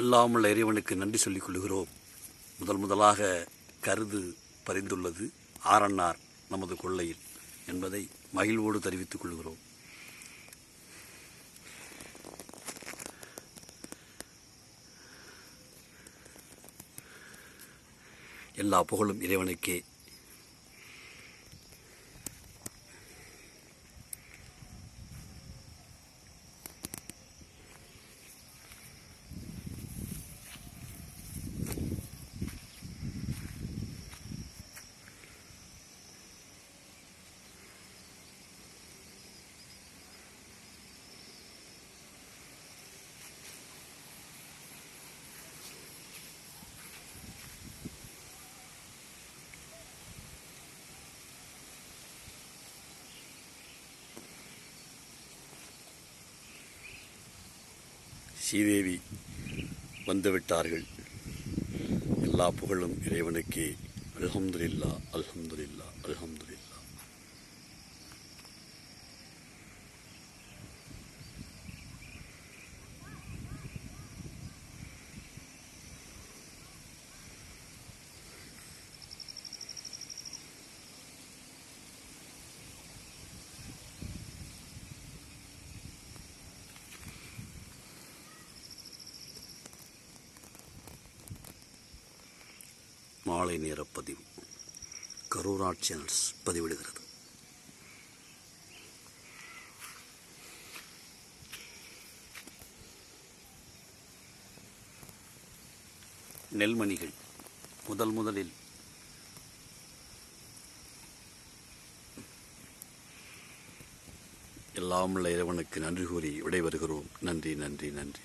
எல்லாம் உள்ள இறைவனுக்கு நன்றி சொல்லிக் கொள்கிறோம் முதல் முதலாக கருது பரிந்துள்ளது ஆரன்னார் நமது கொள்ளையில் என்பதை மகிழ்வோடு தெரிவித்துக் கொள்கிறோம். எல்லா புகழும் இறைவனுக்கே. ஸ்ரீதேவி வந்துவிட்டார்கள். எல்லா புகழும் இறைவனுக்கே. அல்ஹம்துலில்லா அல்ஹம்துலில்லா அல்ஹம்துலில்லா மாலை நேர பதிவு. கரூரா சேனல்ஸ் பதிவிடுகிறது. நெல்மணிகள் முதல் முதலில். எல்லாம் உள்ள இறைவனுக்கு நன்றி கூறி விடைபெறுகிறோம். நன்றி நன்றி நன்றி.